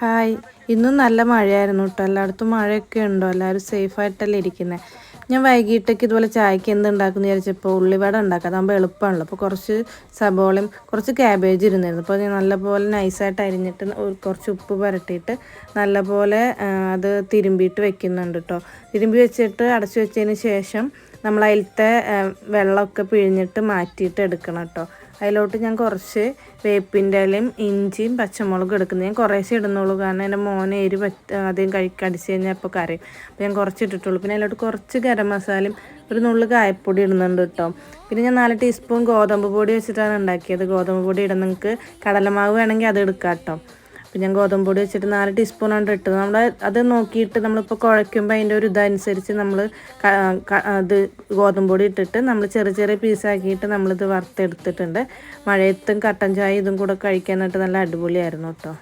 Hi. ഇന്നും നല്ല മഴയായിരുന്നു കേട്ടോ എല്ലായിടത്തും മഴയൊക്കെ ഉണ്ടോ? എല്ലാവരും സേഫായിട്ടല്ലേ ഇരിക്കുന്നത് ഞാൻ വൈകിട്ടേക്ക് ഇതുപോലെ ചായക്ക് എന്ത് ഉണ്ടാക്കുന്നു വിചാരിച്ചപ്പോൾ ഉള്ളിവട ഉണ്ടാക്കാം അതാകുമ്പോൾ എളുപ്പമാണല്ലോ അപ്പോൾ കുറച്ച് സബോളയും കുറച്ച് ക്യാബേജ് ഇരുന്നിരുന്നു അപ്പോൾ ഞാൻ നല്ലപോലെ നൈസായിട്ട് അരിഞ്ഞിട്ട് കുറച്ച് ഉപ്പ് പുരട്ടിയിട്ട് നല്ലപോലെ അത് തിരുമ്പിയിട്ട് വെക്കുന്നുണ്ട് കേട്ടോ തിരുമ്പി വെച്ചിട്ട് അടച്ചു വെച്ചതിന് ശേഷം നമ്മൾ അതിലത്തെ വെള്ളമൊക്കെ പിഴിഞ്ഞിട്ട് മാറ്റിയിട്ട് എടുക്കണം കേട്ടോ. അതിലോട്ട് ഞാൻ കുറച്ച് വേപ്പിന്റെ ഇലയും ഇഞ്ചിയും പച്ചമുളകും എടുക്കുന്നത് ഞാൻ കുറേശ്ശേ ഇടുന്നുള്ളൂ. കാരണം എന്റെ മോനെ എരി പറ്റ ആദ്യം കഴി അടിച്ച് കഴിഞ്ഞാൽ ഇപ്പോൾ കറിയും അപ്പോൾ ഞാൻ കുറച്ച് ഇട്ടിട്ടുള്ളൂ. പിന്നെ അതിലോട്ട് കുറച്ച് ഗരം മസാലയും ഒരു നുള്ളു കായപ്പൊടി ഇടുന്നുണ്ട് കേട്ടോ. പിന്നെ ഞാൻ നാല് ടീസ്പൂൺ ഗോതമ്പ് പൊടി വെച്ചിട്ടാണ് ഉണ്ടാക്കിയത്. ഗോതമ്പ് പൊടി ഇടുന്ന നിങ്ങൾക്ക് കടലമാവ് വേണമെങ്കിൽ അത് എടുക്കാം കേട്ടോ. അപ്പം ഞാൻ ഗോതമ്പ് പൊടി വെച്ചിട്ട് നാല് ടീസ്പൂണാണ് ഇട്ടത്. നമ്മൾ അത് നോക്കിയിട്ട് നമ്മളിപ്പോൾ കുഴയ്ക്കുമ്പോൾ അതിന്റെ ഒരു ഇതനുസരിച്ച് നമ്മൾ അത് ഗോതമ്പ് പൊടി ഇട്ടിട്ട് നമ്മൾ ചെറിയ ചെറിയ പീസാക്കിയിട്ട് നമ്മളിത് വറുത്തെടുത്തിട്ടുണ്ട്. മഴയത്തും കട്ടൻ ചായ ഇതും കൂടെ കഴിക്കാനായിട്ട് നല്ല അടിപൊളിയായിരുന്നു കേട്ടോ.